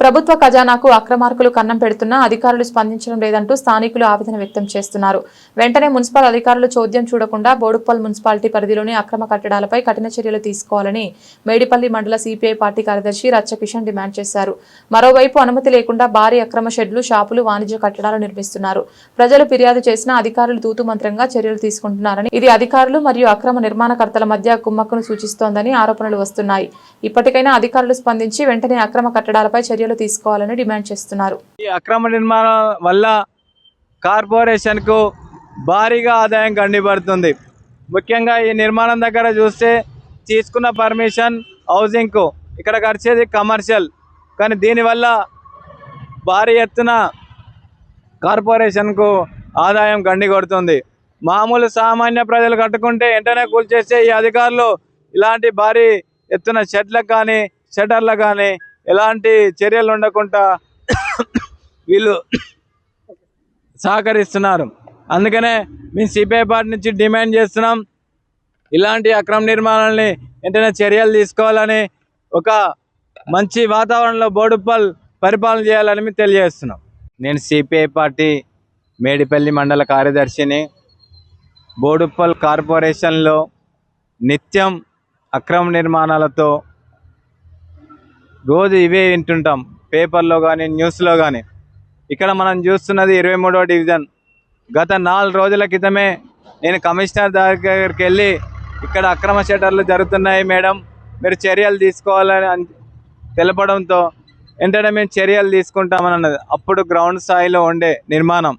ప్రభుత్వ ఖజానాకు అక్రమార్కులు కన్నం పెడుతున్నా అధికారులు స్పందించడం లేదంటూ స్థానికులు ఆవేదన వ్యక్తం చేస్తున్నారు. వెంటనే మున్సిపల్ అధికారులు చోద్యం చూడకుండా బోడుప్పల్ మున్సిపాలిటీ పరిధిలోని అక్రమ కట్టడాలపై కఠిన చర్యలు తీసుకోవాలని మేడిపల్లి మండల సిపిఐ పార్టీ కార్యదర్శి రచ్చ కిషన్ డిమాండ్ చేశారు. మరోవైపు అనుమతి లేకుండా భారీ అక్రమ షెడ్లు షాపులు వాణిజ్య కట్టడాలు నిర్మిస్తున్నారు. ప్రజలు ఫిర్యాదు చేసినా అధికారులు తూతు మంత్రంగా చర్యలు తీసుకుంటున్నారని ఇది అధికారులు మరియు అక్రమ నిర్మాణకర్తల మధ్య కుమ్మక్కును సూచిస్తోందని ఆరోపణలు వస్తున్నాయి. ఇప్పటికైనా అధికారులు స్పందించి వెంటనే అక్రమ కట్టడాలపై చర్య చర్యలు తీసుకోవాలని డిమాండ్ చేస్తున్నారు. ఈ అక్రమ నిర్మాణం వల్ల కార్పొరేషన్కు భారీగా ఆదాయం గండిపడుతుంది ముఖ్యంగా ఈ నిర్మాణం దగ్గర చూస్తే తీసుకున్న పర్మిషన్ హౌసింగ్కు ఇక్కడ ఖర్చేది కమర్షియల్. కానీ దీనివల్ల భారీ ఎత్తున కార్పొరేషన్కు ఆదాయం గండి కొడుతుంది మామూలు సామాన్య ప్రజలు కట్టుకుంటే వెంటనే కూల్చేసే ఈ అధికారులు ఇలాంటి భారీ ఎత్తున షెడ్లకు కానీ షటర్లకు కానీ ఎలాంటి చర్యలు ఉండకుండా వీళ్ళు సహకరిస్తున్నారు. అందుకనే మేము సిపిఐ పార్టీ నుంచి డిమాండ్ చేస్తున్నాం. ఇలాంటి అక్రమ నిర్మాణాలని వెంటనే చర్యలు తీసుకోవాలని ఒక మంచి వాతావరణంలో బోడుప్పల్ పరిపాలన చేయాలని మేము తెలియజేస్తున్నాం. నేను సిపిఐ పార్టీ మేడిపల్లి మండల కార్యదర్శిని. బోడుప్పల్ కార్పొరేషన్లో నిత్యం అక్రమ నిర్మాణాలతో రోజు ఇవే వింటుంటాం. పేపర్లో కానీ న్యూస్లో కానీ ఇక్కడ మనం చూస్తున్నది ఇరవై మూడవ డివిజన్. గత నాలుగు రోజుల క్రితమే నేను కమిషనర్ దగ్గరికి వెళ్ళి ఇక్కడ అక్రమ షటర్లు జరుగుతున్నాయి మేడం. మీరు చర్యలు తీసుకోవాలని తెలపడంతో వెంటనే మేము చర్యలు తీసుకుంటామని అన్నది అప్పుడు గ్రౌండ్ స్థాయిలో ఉండే నిర్మాణం.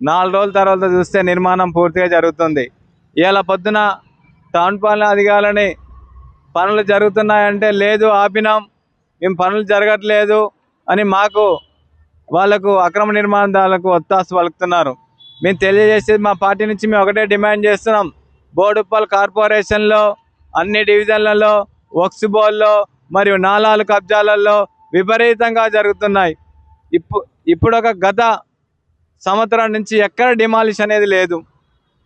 నాలుగు రోజుల తర్వాత చూస్తే నిర్మాణం పూర్తిగా జరుగుతుంది. ఇవాళ పొద్దున టౌన్ పాలన అధికారులని పనులు జరుగుతున్నాయంటే లేదు ఆపినాం. మేము పనులు జరగట్లేదు అని మాకు వాళ్ళకు అక్రమ నిర్మాణాలకు ఒత్తాసు పలుకుతున్నారు. మేము తెలియజేసేది మా పార్టీ నుంచి మేము ఒకటే డిమాండ్ చేస్తున్నాం. బోడుప్పల్ కార్పొరేషన్లో అన్ని డివిజన్లలో వక్స్ బోల్లో మరియు నాలాలు కబ్జాలలో విపరీతంగా జరుగుతున్నాయి. ఇప్పుడు ఇప్పుడు ఒక గత సంవత్సరం నుంచి ఎక్కడ డిమాలిష్ అనేది లేదు.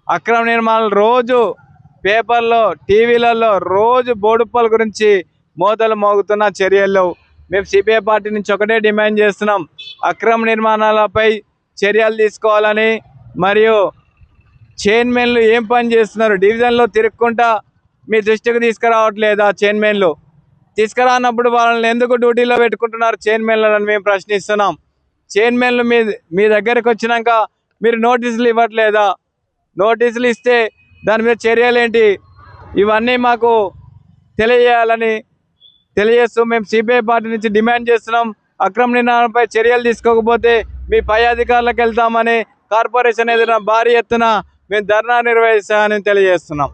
అక్రమ నిర్మాణాలు రోజు పేపర్లో టీవీలలో రోజు బోడుప్పల గురించి మోతలు మోగుతున్న చర్యల్లో మేము సిపిఐ పార్టీ నుంచి ఒకటే డిమాండ్ చేస్తున్నాం. అక్రమ నిర్మాణాలపై చర్యలు తీసుకోవాలని మరియు చైర్మన్లు ఏం పని చేస్తున్నారు? డివిజన్లో తిరుక్కుంటా మీ దృష్టికి తీసుకురావట్లేదా చైర్మన్లు? తీసుకురానప్పుడు వాళ్ళని ఎందుకు డ్యూటీలో పెట్టుకుంటున్నారు చైర్మన్లను మేము ప్రశ్నిస్తున్నాం. చైర్మన్లు మీ మీ దగ్గరకు వచ్చినాక మీరు నోటీసులు ఇవ్వట్లేదా? నోటీసులు ఇస్తే దాని మీద చర్యలు ఏంటి ఇవన్నీ మాకు తెలియజేయాలని తెలియజేస్తూ మేము సిపిఐ పార్టీ నుంచి డిమాండ్ చేస్తున్నాం. అక్రమ నిర్ణయంపై చర్యలు తీసుకోకపోతే మీ పై అధికారులకు వెళ్తామని కార్పొరేషన్ ఎదురున భారీ ఎత్తున మేము ధర్నా నిర్వహిస్తామని తెలియజేస్తున్నాం.